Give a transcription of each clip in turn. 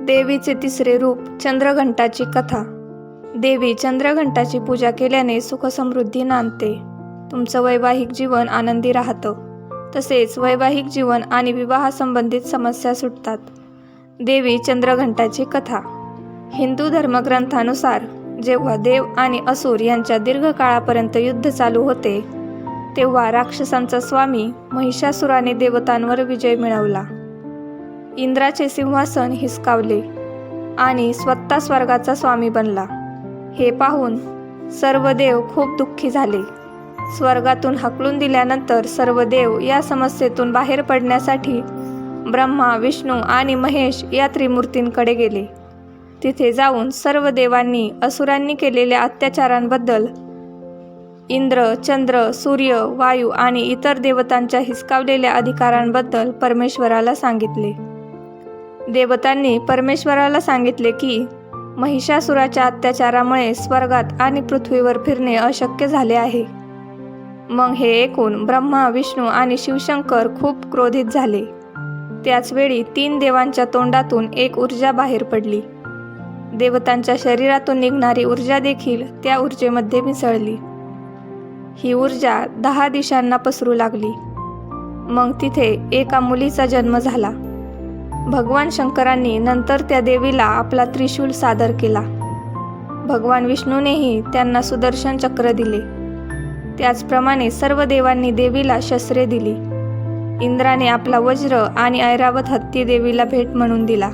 देवीचे तिसरे रूप चंद्रघंटाची कथा. देवी चंद्रघंटाची पूजा केल्याने सुखसमृद्धी नांदते. तुमचं वैवाहिक जीवन आनंदी राहतं. तसेच वैवाहिक जीवन आणि विवाहासंबंधित समस्या सुटतात. देवी चंद्रघंटाची कथा. हिंदू धर्मग्रंथानुसार जेव्हा देव आणि असुर यांच्या दीर्घकाळापर्यंत युद्ध चालू होते तेव्हा राक्षसांचा स्वामी महिषासुराने देवतांवर विजय मिळवला. इंद्राचे सिंहासन हिसकावले आणि स्वतः स्वर्गाचा स्वामी बनला. हे पाहून सर्व देव खूप दुःखी झाले. स्वर्गातून हकलून दिल्यानंतर सर्व देव या समस्येतून बाहेर पडण्यासाठी ब्रह्मा विष्णू आणि महेश या त्रिमूर्तींकडे गेले. तिथे जाऊन सर्व देवांनी असुरांनी केलेल्या अत्याचारांबद्दल इंद्र चंद्र सूर्य वायू आणि इतर देवतांच्या हिसकावलेल्या अधिकारांबद्दल परमेश्वराला सांगितले. देवतांनी परमेश्वराला सांगितले की महिषासुराच्या अत्याचारामुळे स्वर्गात आणि पृथ्वीवर फिरणे अशक्य झाले आहे. मग हे ऐकून ब्रह्मा विष्णू आणि शिवशंकर खूप क्रोधित झाले. त्याचवेळी तीन देवांच्या तोंडातून एक ऊर्जा बाहेर पडली. देवतांच्या शरीरातून निघणारी ऊर्जा देखील त्या ऊर्जेमध्ये मिसळली. ही ऊर्जा दहा दिशांना पसरू लागली. मग तिथे एका मुलीचा जन्म झाला. भगवान शंकरांनी नंतर त्या देवीला आपला त्रिशूल सादर केला. भगवान विष्णूनेही त्यांना सुदर्शन चक्र दिले. त्याचप्रमाणे सर्व देवांनी देवीला शस्त्रे दिली. इंद्राने आपला वज्र आणि ऐरावत हत्ती देवीला भेट म्हणून दिला.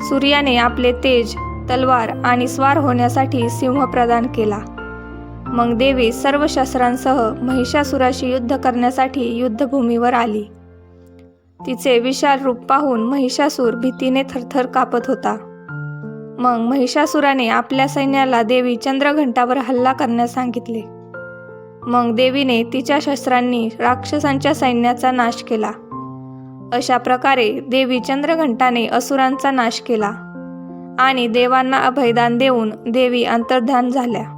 सूर्याने आपले तेज तलवार आणि स्वार होण्यासाठी सिंह प्रदान केला. मग देवी सर्व शस्त्रांसह महिषासुराशी युद्ध करण्यासाठी युद्धभूमीवर आली. तिचे विशाल रूप पाहून महिषासूर भीतीने थरथर कापत होता. मग महिषासुराने आपल्या सैन्याला देवी चंद्रघंटावर हल्ला करण्यास सांगितले. मग देवीने तिच्या शस्त्रांनी राक्षसांच्या सैन्याचा नाश केला. अशा प्रकारे देवी चंद्रघंटाने असुरांचा नाश केला आणि देवांना अभयदान देऊन देवी अंतर्धान झाल्या.